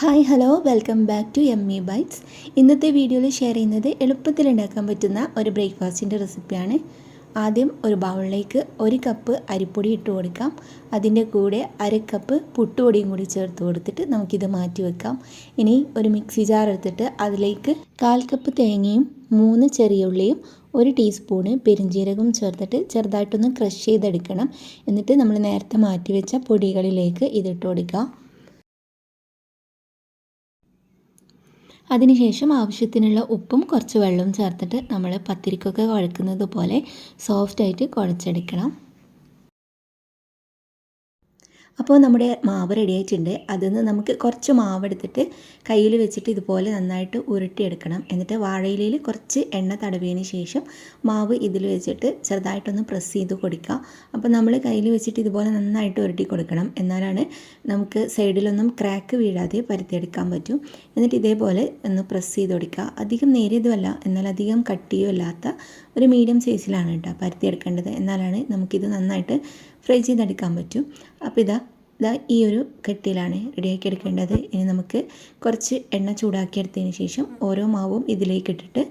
Hi hello welcome back to M E bytes. ഇന്നത്തെ വീഡിയോയിൽ share ചെയ്യുന്നത് എളുപ്പത്തിൽ ഉണ്ടാക്കാൻ പറ്റുന്ന ഒരു ബ്രേക്ക്ഫാസ്റ്റിന്റെ റെസിപ്പിയാണ്. ആദ്യം ഒരു ബൗളിലേക്ക് ഒരു കപ്പ് അരിപ്പൊടി ഇട്ട് കൊടുക്കാം. അതിന്റെ കൂടെ അര കപ്പ് പുട്ടുപൊടിയും കൂടി ചേർത്ത് കൊടുത്തിട്ട് നമുക്കിത് മാറ്റി വെക്കാം. ഇനി ഒരു മിക്സി ജാർ എടുത്തിട്ട് അതിലേക്ക് കാൽ കപ്പ് തേങ്ങയും മൂന്ന് ചെറിയ ഉള്ളിയും ഒരു ടീസ്പൂണ് പെരിഞ്ജീരകവും ചേർത്തിട്ട് ചെറുതായിട്ടൊന്ന് ക്രഷ് ചെയ്തെടുക്കണം. എന്നിട്ട് നമ്മൾ നേരത്തെ മാറ്റി വെച്ച പൊടികളിലേക്ക് ഇതിട്ട് കൊടുക്കാം. അതിനുശേഷം ആവശ്യത്തിനുള്ള ഉപ്പും കുറച്ച് വെള്ളവും ചേർത്തിട്ട് നമ്മൾ പത്തിരിക്കൊക്കെ കുഴക്കുന്നത് പോലെ സോഫ്റ്റായിട്ട് കുഴച്ചെടുക്കണം. അപ്പോൾ നമ്മുടെ മാവ് റെഡി ആയിട്ടുണ്ട്. അതിൽ നിന്ന് നമുക്ക് കുറച്ച് മാവ് എടുത്തിട്ട് കയ്യിൽ വെച്ചിട്ട് ഇതുപോലെ നന്നായിട്ട് ഉരുട്ടിയെടുക്കണം. എന്നിട്ട് വാഴയിലയിൽ കുറച്ച് എണ്ണ തടവിയതിന് ശേഷം മാവ് ഇതിൽ വെച്ചിട്ട് ചെറുതായിട്ടൊന്ന് പ്രസ് ചെയ്ത് കൊടുക്കുക. അപ്പോൾ നമ്മൾ കയ്യിൽ വെച്ചിട്ട് ഇതുപോലെ നന്നായിട്ട് ഉരുട്ടി കൊടുക്കണം. എന്നാലാണ് നമുക്ക് സൈഡിലൊന്നും ക്രാക്ക് വീഴാതെ പരുത്തിയെടുക്കാൻ പറ്റും. എന്നിട്ട് ഇതേപോലെ ഒന്ന് പ്രസ് ചെയ്ത് കൊടുക്കുക. അധികം നേരിയതുമല്ല എന്നാൽ അധികം കട്ടിയോ അല്ലാത്ത ഒരു മീഡിയം സൈസിലാണ് കേട്ടോ പരുത്തിയെടുക്കേണ്ടത്. എന്നാലാണ് നമുക്കിത് നന്നായിട്ട് ഫ്രൈ ചെയ്തെടുക്കാൻ പറ്റും. അപ്പോൾ ഇതാ ഇതാ ഈ ഒരു കെട്ടിയിലാണ് റെഡിയാക്കി എടുക്കേണ്ടത്. ഇനി നമുക്ക് കുറച്ച് എണ്ണ ചൂടാക്കിയെടുത്തതിന് ശേഷം ഓരോ മാവും ഇതിലേക്ക് ഇട്ടിട്ട്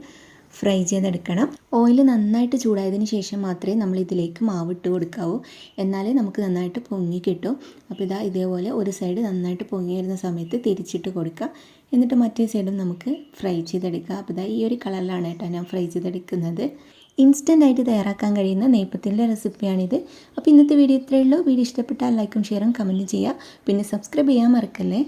ഫ്രൈ ചെയ്തെടുക്കണം. ഓയിൽ നന്നായിട്ട് ചൂടായതിന് ശേഷം മാത്രമേ നമ്മൾ ഇതിലേക്ക് മാവ് ഇട്ട് കൊടുക്കാവൂ. എന്നാലേ നമുക്ക് നന്നായിട്ട് പൊങ്ങി കിട്ടും. അപ്പോൾ ഇതാ ഇതേപോലെ ഒരു സൈഡ് നന്നായിട്ട് പൊങ്ങി വരുന്ന സമയത്ത് തിരിച്ചിട്ട് കൊടുക്കുക എന്നിട്ട് മറ്റേ സൈഡും നമുക്ക് ഫ്രൈ ചെയ്തെടുക്കുക അപ്പോൾ ഇതാ ഈ ഒരു കളറിലാണ് കേട്ടോ ഞാൻ ഫ്രൈ ചെയ്തെടുക്കുന്നത്. ഇൻസ്റ്റന്റ് ആയിട്ട് തയ്യാറാക്കാൻ കഴിയുന്ന നെയ്പ്പത്തിന്റെ റെസിപ്പിയാണിത്. അപ്പോൾ ഇന്നത്തെ വീഡിയോ ഇത്രയേ ഉള്ളൂ. വീഡിയോ ഇഷ്ടപ്പെട്ടാൽ ലൈക്കും ഷെയറും കമന്റും ചെയ്യുക. പിന്നെ സബ്സ്ക്രൈബ് ചെയ്യാൻ മറക്കല്ലേ?